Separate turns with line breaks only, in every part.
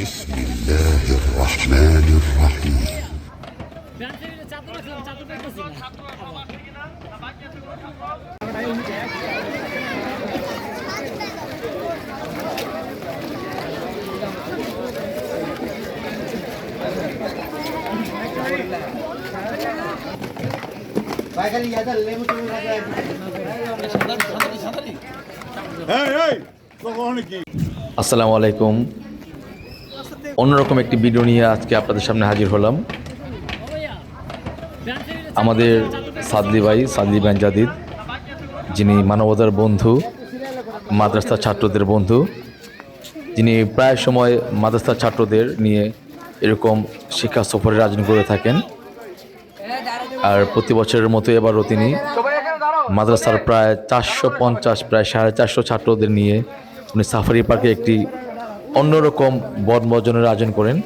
بسم الله الرحمن الرحيم
ব্যাংকের চাদর আছে চাদর পাইতেছি না
আসসালামু আলাইকুম অন্যরকম একটি ভিডিও নিয়ে আজকে আপনাদের সামনে হাজির হলাম। আমাদের সাদলি ভাই, সাদলি ব্যান জাদিদ যিনি মানবতার বন্ধু, মাদ্রাসার ছাত্রদের বন্ধু, যিনি প্রায় সময় মাদ্রাসার ছাত্রদের নিয়ে এরকম শিক্ষা সফরের আয়োজন করে থাকেন। আর প্রতি বছরের মতো এবারও তিনি মাদ্রাসার প্রায় চারশো পঞ্চাশ, প্রায় সাড়ে চারশো ছাত্রদের নিয়ে উনি সাফারি পার্কে একটি অন্যরকম বনভোজনের আয়োজন করেন।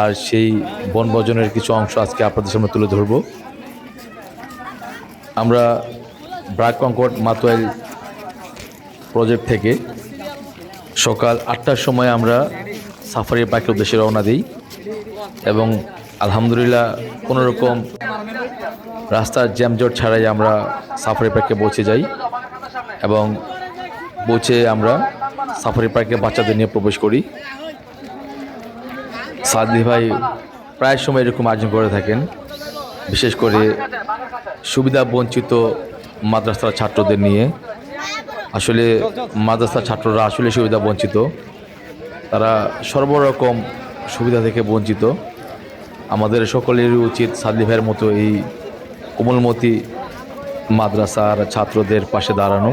আর সেই বনভোজনের কিছু অংশ আজকে আপনাদের সামনে তুলে ধরব। আমরা ব্রাক কঙ্কট মাতোয়াইল প্রজেক্ট থেকে সকাল আটটার সময় আমরা সাফারি পার্কের উদ্দেশ্যে রওনা দিই এবং আলহামদুলিল্লাহ কোনো রকম রাস্তার জ্যামজট ছাড়াই আমরা সাফারি পার্কে পৌঁছে যাই এবং পৌঁছে আমরা সাফারি পার্কে বাচ্চাদের নিয়ে প্রবেশ করি। সাদি ভাই প্রায় সময় এরকম আয়োজন করে থাকেন। বিশেষ করে সুবিধা বঞ্চিত মাদ্রাসার ছাত্রদের নিয়ে। আসলে মাদ্রাসার ছাত্ররা আসলে সুবিধা বঞ্চিত। তারা সর্বরকম সুবিধা থেকে বঞ্চিত। আমাদের সকলেরই উচিত সাদলি ভাইয়ের মতো এই কোমলমতি মাদ্রাসার ছাত্রদের পাশে দাঁড়ানো।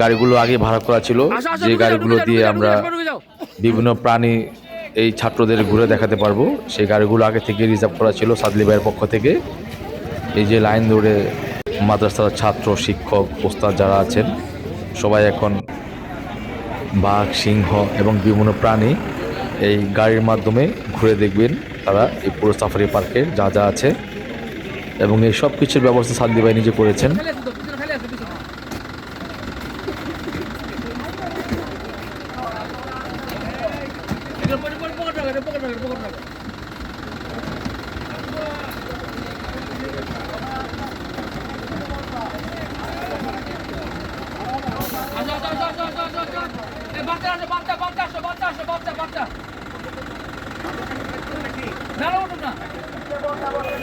গাড়িগুলো আগে ভাড়া করা ছিল। যে গাড়িগুলো দিয়ে আমরা বিভিন্ন প্রাণী এই ছাত্রদের ঘুরে দেখাতে পারব। সেই গাড়িগুলো আগে থেকে রিজার্ভ করা ছিল সাদলি ভাইয়ের পক্ষ থেকে। এই যে লাইন ধরে মাদ্রাসার ছাত্র শিক্ষক ওস্তাদ যারা আছেন সবাই এখন বাঘ সিংহ এবং বিভিন্ন প্রাণী এই গাড়ির মাধ্যমে ঘুরে দেখবেন তারা এই পুরো সাফারি পার্কে যা যা আছে। এবং এই সব কিছুর ব্যবস্থা সাদলি ভাই নিজে করেছেন
ফেলে আছে তো পিছনে ফেলে আছে পিছনে এগুলো পকেট পকেট পকেট রাখো এটা পকেট রাখো পকেট রাখো আচ্ছা আচ্ছা আচ্ছা আচ্ছা আচ্ছা আচ্ছা এই বাচ্চা আসো বাচ্চা বাচ্চা আসো বাচ্চা আসো বাচ্চা বাচ্চা না না উঠুন না না তাদের তাদের তাদের কেউ ভালো থেকে ভয় পাও না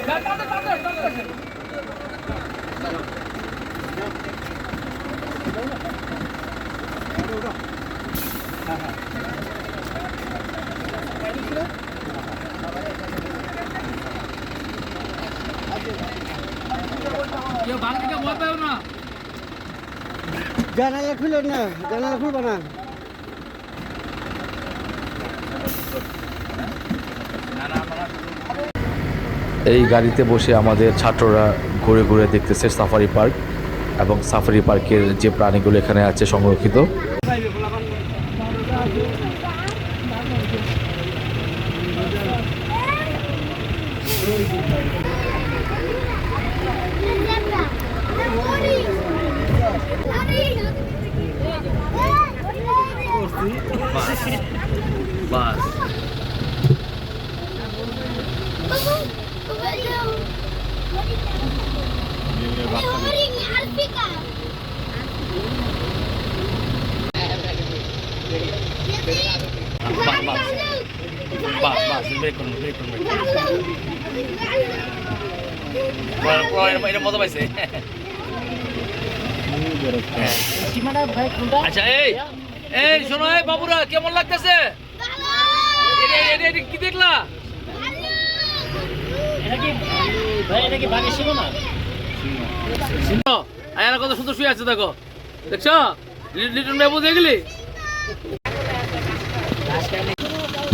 জানালা খুলো না জানালা খুলবো না
এই গাড়িতে বসে আমাদের ছাত্ররা ঘুরে ঘুরে দেখতেছে সাফারি পার্ক এবং সাফারি পার্কের যে প্রাণীগুলো এখানে আছে সংরক্ষিত বাস বাস বাস। ব্রেক করুন ব্রেক করুন এটা মজা পাইছে। আচ্ছা এই এই শোনো এই বাবুরা কেমন লাগতেছে? এটা এটা এটা কি দেখলা সিংহ আয়ারা কত সুন্দর শুয়ে আছে দেখো। দেখছ? লিটন বাবু দেখলি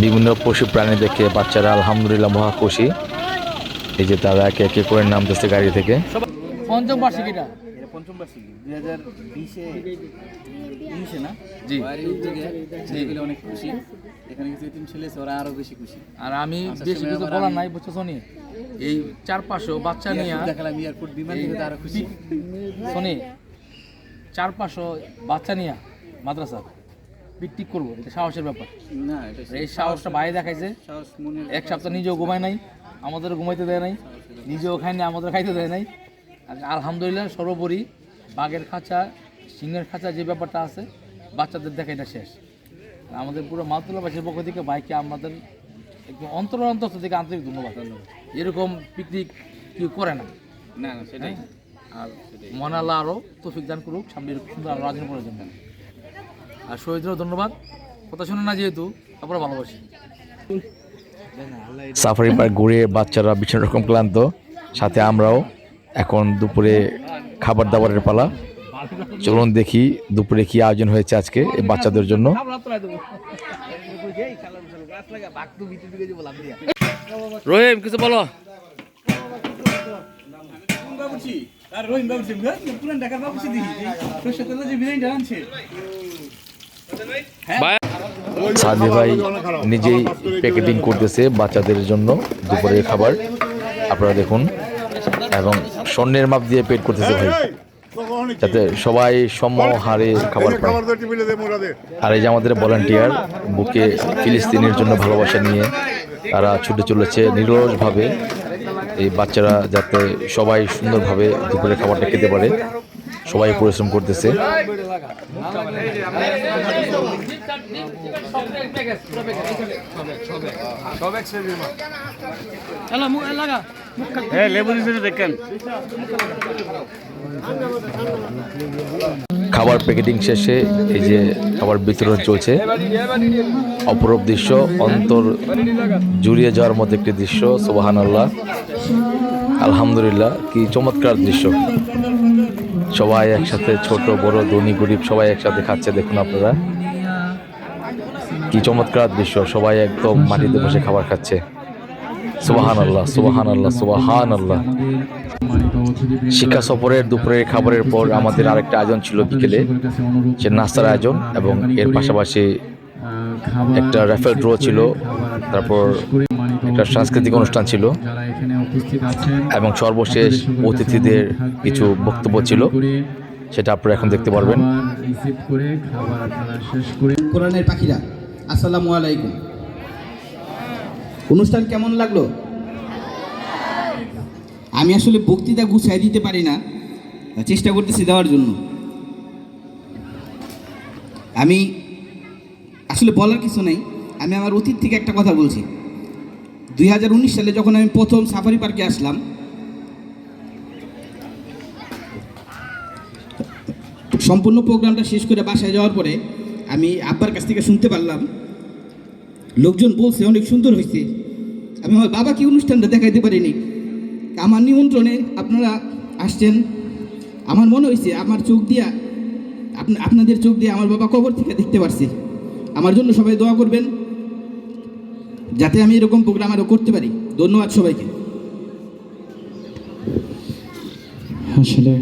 বিভিন্ন পশু প্রাণী দেখে বাচ্চারা আলহামদুলিল্লাহ মহা খুশি। এই যে তারা একে একে করে নামতেছে গাড়ি থেকে।
পঞ্চম বার্ষিকীটা।
পঞ্চম বার্ষিকী দুই হাজার বিশে উনিশে না?
জি।
আর উদ্যোগে ছেলেগুলো অনেক খুশি। এখানে কিছু ছেলে ওরা আরও বেশি খুশি।
আর আমি
আচ্ছা,
বেশি কিছু বলার নাই বুঝছ শনি এই চার পাঁচশো বাচ্চা নিয়ে
এয়ারপোর্ট দেখালাম এয়ারপোর্ট বিমান দেখে তো আরও খুশি।
শনি চার পাঁচশো বাচ্চা নিয়ে মাদ্রাসা। পিকনিক করব এটা সাহসের ব্যাপার।
না এটা
এই সাহসটা বাইরে দেখাইছে। এক সপ্তাহ নিজেও ঘুমায় নাই আমাদের ঘুমাইতে দেয় নাই নিজেও খায় না আমাদের খাইতে দেয় নাই। আর আলহামদুলিল্লাহ সর্বোপরি বাঘের খাঁচা সিংহের খাঁচা যে ব্যাপারটা আছে বাচ্চাদের দেখা এটা শেষ। আমাদের পুরো মাতুলাবাসীর পক্ষ থেকে বাইকে আমাদের একদম অন্তর অন্তর থেকে আন্তরিক ধন্যবাদ। ধন্যবাদ। এরকম পিকনিক কেউ করে না।
না না সেটাই।
হ্যাঁ? আর মনে আল্লাহ আরও তৌফিক দান করুক সামনে এরকম সুন্দর আরও রাজন করার জন্য। আর শহীদরাও ধন্যবাদ। কথা শুনে না যেহেতু তারপরে ভালোবাসি।
সাফারি পার্ক ঘুরে বাচ্চারা ভীষণ রকম ক্লান্ত। সাথে আমরাও এখন দুপুরে খাবার দাবারের পালা। চলুন দেখি দুপুরে কি আয়োজন হয়েছে আজকে এই বাচ্চাদের জন্য।
রহিম, কিছু বলো।
সাদি ভাই নিজেই প্যাকেটিং করতেছে বাচ্চাদের জন্য দুপুরের খাবার। আপনারা দেখুন, এবং স্বর্ণের মাপ দিয়ে পেট করতেছে ভাই। যাতে সবাই সম হারে খাবার পায়। আর এই যে আমাদের ভলান্টিয়ার বুকে ফিলিস্তিনের জন্য ভালোবাসা নিয়ে তারা ছুটে চলেছে নিরলসভাবে। এই বাচ্চারা যাতে সবাই সুন্দরভাবে দুপুরের খাবারটা খেতে পারে। সবাই পরিশ্রম করতেছে। খাবার প্যাকেটিং শেষে এই যে খাবার বিতরণ চলছে, অপরূপ দৃশ্য, অন্তর জুড়িয়ে যাওয়ার মতো একটি দৃশ্য সুবাহান আল্লাহ আলহামদুলিল্লাহ, কি চমৎকার দৃশ্য। সবাই একসাথে ছোট, বড়, ধনী, গরিব, সবাই একসাথে খাচ্ছে, দেখুন আপনারা। কি চমৎকার দৃশ্য, সবাই একদম মাটিতে বসে খাবার খাচ্ছে। সুবাহান আল্লাহ সুবাহান আল্লাহ সুবাহান আল্লাহ শিক্ষা সফরের দুপুরের খাবারের পর আমাদের আরেকটা আয়োজন ছিল বিকেলে সে নাস্তার আয়োজন এবং এর পাশাপাশি একটা র্যাফেল ড্র ছিল, তারপর একটা সাংস্কৃতিক অনুষ্ঠান ছিল এবং সর্বশেষ অতিথিদের কিছু বক্তব্য ছিল, সেটা আপনারা এখন দেখতে পারবেন।
কোরআনের পাখিরা, আসসালামু আলাইকুম। অনুষ্ঠান কেমন লাগল? আমি আসলে বক্তৃতা গুছাই দিতে পারি না, চেষ্টা করতেছি দেওয়ার জন্য। আমি আসলে বলার কিছু নেই, আমি আমার অতীত থেকে একটা কথা বলছি। দুই হাজার উনিশ সালে যখন আমি প্রথম সাফারি পার্কে আসলাম, সম্পূর্ণ প্রোগ্রামটা শেষ করে বাসায় যাওয়ার পরে আমি আব্বার কাছ থেকে শুনতে পারলাম, লোকজন বলছে, অনেক সুন্দর হয়েছে। আমি আমার বাবাকে অনুষ্ঠানটা দেখাইতে পারিনি। আমার নিমন্ত্রণে আপনারা আসছেন। আমার মনে হয়েছে আমার চোখ দিয়া আপনা আপনাদের চোখ দিয়ে আমার বাবা কবর থেকে দেখতে পারছি। আমার জন্য সবাই দোয়া করবেন যাতে আমি এরকম প্রোগ্রাম আরও করতে পারি। ধন্যবাদ সবাইকে।
আসলে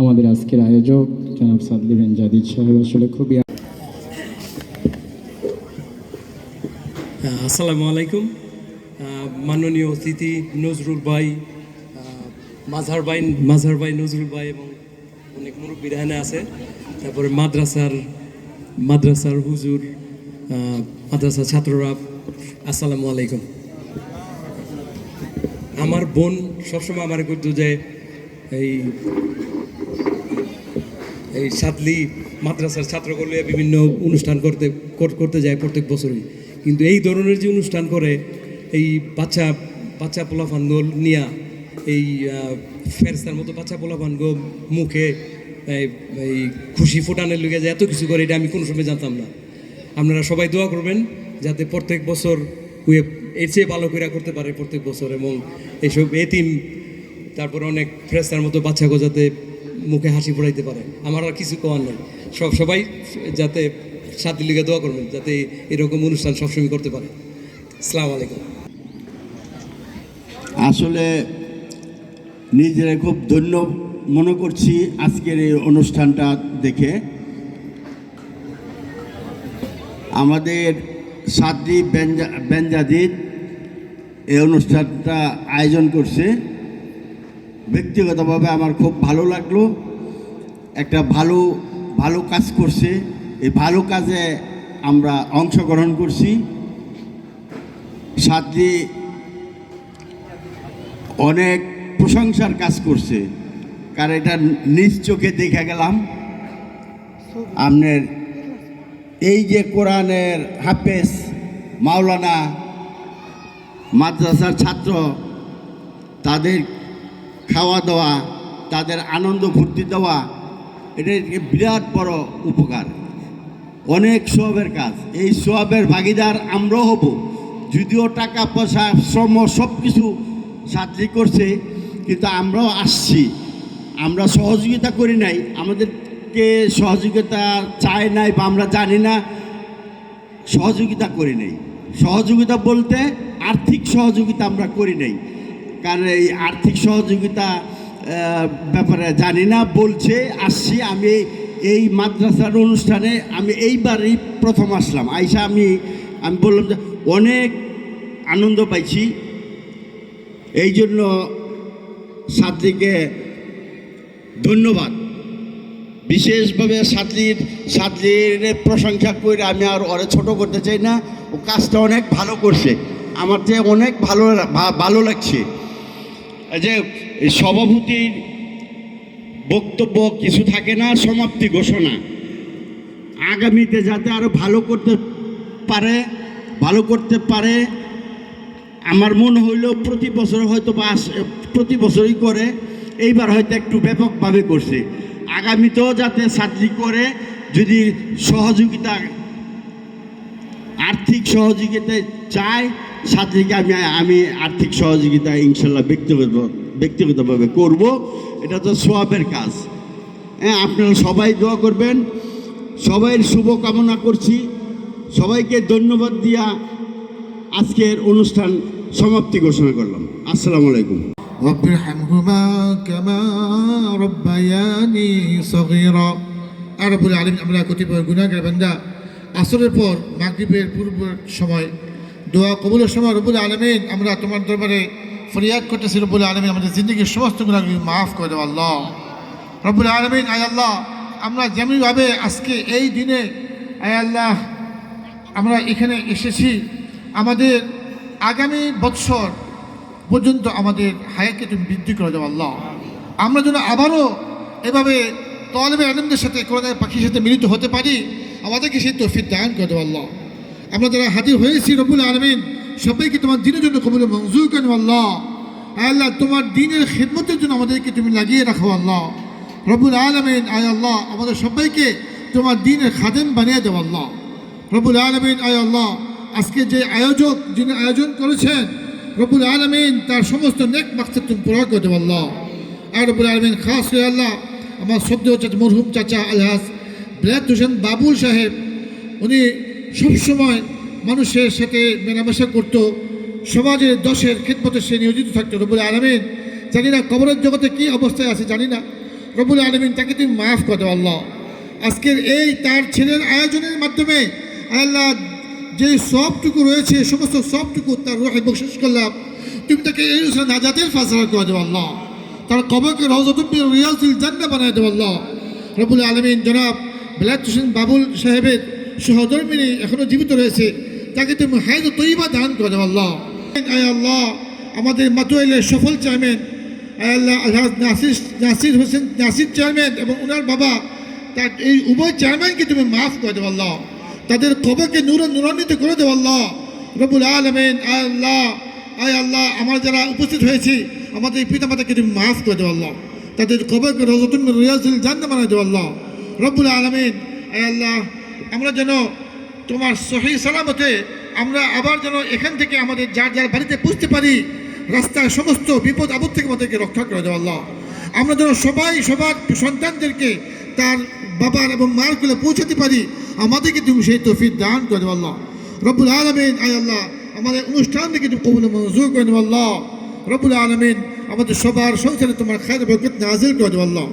আমাদের আজকের আয়োজক জনাব সাদলি বিন জাদিদ সাহেব আসলে খুবই
আসসালামু আলাইকুম। মাননীয় অতিথি নজরুল ভাই মাঝার ভাই মাঝার ভাই নজরুল ভাই এবং অনেক মুরব্বী এখানে আছে। তারপরে মাদ্রাসার মাদ্রাসার হুজুর মাদ্রাসার ছাত্ররা, আসসালামু আলাইকুম। আমার বোন সবসময় আমার করতো যে এই এই সাতলি মাদ্রাসার ছাত্রগুলো বিভিন্ন অনুষ্ঠান করতে করতে যায় প্রত্যেক বছরই। কিন্তু এই ধরনের যে অনুষ্ঠান করে এই বাচ্চা বাচ্চা পোলাফানগো নিয়া এই ফেরস্তার মতো বাচ্চা পোলাফানগো মুখে, এই এই খুশি ফোটানোর লেগে যে এত কিছু করে, এটা আমি কোনো সময় জানতাম না। আপনারা সবাই দোয়া করবেন যাতে প্রত্যেক বছর উয়ে এর চেয়ে ভালো করে করতে পারে প্রত্যেক বছর এবং এইসব এতিম, তারপর অনেক ফ্রেস্তার মতো বাচ্চা যাতে মুখে হাসি ফোড়াইতে পারে। আমার আর কিছু কওয়ার নেই। সব, সবাই যাতে সাথী লিগে দোয়া করবেন যাতে এরকম অনুষ্ঠান সবসময় করতে পারে। আসসালামু আলাইকুম।
আসলে নিজেরা খুব ধন্য মনে করছি আজকের এই অনুষ্ঠানটা দেখে। আমাদের সাদ্রি বেঞ্জা বেঞ্জাদিদ এই অনুষ্ঠানটা আয়োজন করছে। ব্যক্তিগতভাবে আমার খুব ভালো লাগল। একটা ভালো ভালো কাজ করছে। এই ভালো কাজে আমরা অংশগ্রহণ করছি। সাদ্রি অনেক প্রশংসার কাজ করছে। কারণ এটা নিজ চোখে দেখে গেলাম। আপনার এই যে কোরআনের হাফেজ মাওলানা মাদ্রাসার ছাত্র, তাদের খাওয়া দাওয়া, তাদের আনন্দ ফুর্তি দেওয়া, এটা বিরাট বড় উপকার। অনেক সোয়াবের কাজ। এই সোয়াবের ভাগিদার আমরাও হব। যদিও টাকা পয়সা, শ্রম সব কিছু ছাত্রী করছে, কিন্তু আমরাও আসছি। আমরা সহযোগিতা করি নাই, আমাদেরকে সহযোগিতা চায় নাই বা আমরা জানি না, সহযোগিতা করি নাই। সহযোগিতা বলতে আর্থিক সহযোগিতা আমরা করি নাই। কারণ এই আর্থিক সহযোগিতা ব্যাপারে জানি না, বলছে, আসছি, আমি এই মাদ্রাসার অনুষ্ঠানে, আমি এইবারই প্রথম আসলাম। আইসা আমি আমি বললাম যে অনেক আনন্দ পাইছি। এই জন্য ছাত্রীকে ধন্যবাদ। বিশেষভাবে ছাত্রীর ছাত্রীর প্রশংসা করে আমি আর ওরে ছোট করতে চাই না। ও কাজটা অনেক ভালো করছে। আমার যে অনেক ভালো ভালো লাগছে। যে সভাপতির বক্তব্য কিছু থাকে না, সমাপ্তি ঘোষণা। আগামীতে যাতে আরও ভালো করতে পারে, ভালো করতে পারে আমার মনে হইল প্রতি বছর হয়তো বা প্রতি বছরই করে, এইবার হয়তো একটু ব্যাপকভাবে করছে। আগামীতেও যাতে ছাত্রী করে, যদি সহযোগিতা, আর্থিক সহযোগিতা চায়, ছাত্রীকে আমি আমি আর্থিক সহযোগিতা ইনশাল্লাহ ব্যক্তিগত, ব্যক্তিগতভাবে করব। এটা তো সোয়াবের কাজ। হ্যাঁ আপনারা সবাই দোয়া করবেন। সবাই শুভ কামনা করছি। সবাইকে ধন্যবাদ দিয়া আজকের অনুষ্ঠান সমাপ্তি ঘোষণা করলাম আসসালামু আলাইকুম
رب ارحمهما كما ربياني صغيرا আর রব্বুল আলম আমরা কতিপয় গুণাগার বান্দা আসরের পর মাগরিবের পূর্ব সময় দোয়া কবুলের সময় রব্বুল আলমিন আমরা তোমার দরবারে ফরিয়াদ করতেছি রব্বুল আলমিন আমাদের জিন্দগির সমস্ত গুণাগুলি মাফ করে দেবো আল্লাহ রব্বুল আলমিন আয় আল্লাহ আমরা যেমনিভাবে আজকে এই দিনে আয় আল্লাহ আমরা এখানে এসেছি আমাদের আগামী বৎসর পর্যন্ত আমাদের হায়াকে তুমি বৃদ্ধি করে দেবো আল্লাহ। আমরা যেন আবারও এভাবে তলবে আনন্দের সাথে, কোরআনের পাখির সাথে মিলিত হতে পারি, আমাদেরকে সেই তৌফিক দান করে দেবো আল্লাহ। আমরা যারা হাজির হয়েছি রবুল আলমিন, সবাইকে তোমার দিনের জন্য কবুল মঞ্জুর করে নেব আল্লাহ। আল্লাহ, তোমার দিনের খেদমতের জন্য আমাদেরকে তুমি লাগিয়ে রাখো, আল্লাহ। রবুল আলমিন, আয় আল্লাহ, আমাদের সবাইকে তোমার দিনের খাদেম বানিয়ে দেবো আল্লাহ। রবুল আলমিন, আয় আল্লাহ আজকে যে আয়োজক যিনি আয়োজন করেছেন রবুল আলমিন তার সমস্ত নেক মাকসাদ তুমি পুরা করে দেবো আল্লাহ। আর রবুল আলমিন খাস আল্লাহ, আমার সদ্য চাচা মরহুম চাচা আলহাস বিলাত হোসেন বাবুল সাহেব, উনি সবসময় মানুষের সাথে মেলামেশা করত, সমাজের দশের খেদমতে সে নিয়োজিত থাকতো। রবুল আলমিন, জানি না কবরের জগতে কী অবস্থায় আছে, জানি না। রবুল আলমিন, তাকে তুমি মাফ করে দেবো আল্লাহ। আজকের এই তার ছেলের আয়োজনের মাধ্যমে আল্লাহ যে সবটুকু রয়েছে সমস্ত সবটুকু তার রোহে বকশিস করলাম। তুমি তাকে এই নাজাতের ফাসলা করে দেবো আল্লাহ। তার কবরকে রহজতুব্বি রিয়াজুল জান্না বানায় দেবো আল্লাহ। রবুল আলমিন জনাব বিলাত হোসেন বাবুল সাহেবের সহধর্মিনী এখনও জীবিত রয়েছে, তাকে তুমি হায়দ তৈবা দান করে দেবো আল্লাহ। আয় আল্লাহ, আমাদের মাতুয়াইলের সফল চেয়ারম্যান, আয় আল্লাহ নাসির নাসির হোসেন, নাসির চেয়ারম্যান এবং ওনার বাবা, তার এই উভয় চেয়ারম্যানকে তুমি মাফ করে দেবো তাদের কবরকে নূর নূরান্বিত করে দেবো আল্লাহ। রবুল আলমেন, আয় আল্লাহ আয় আল্লাহ, আমার যারা উপস্থিত হয়েছি, আমাদের পিতা মাতাকে তুমি মাফ করে দেবো আল্লাহ। তাদের কবরকে রজতুল রিয়াজুল জান্না বানায় দেবো আল্লাহ। রব্বুল আলমিন, আয় আল্লাহ, আমরা যেন তোমার সহি সালামতে আমরা আবার যেন এখান থেকে আমাদের যার যার বাড়িতে পুষতে পারি রাস্তায় সমস্ত বিপদ আপদ থেকে আমাদেরকে রক্ষা করে দেওয়া আল্লাহ। আমরা যেন সবাই, সবার সন্তানদেরকে তার বাবার এবং মায়ের কোলে পৌঁছাতে পারি, আমাদেরকে তুমি সেই তফিক দান করে আল্লাহ। রব্বুল আলমিন, আয় আল্লাহ, আমাদের অনুষ্ঠান থেকে তুমি কবুল মঞ্জুর করে আল্লাহ। রব্বুল আলমিন, আমাদের সবার সংসারে তোমার খায়ের বরকত নাজির করে আল্লাহ।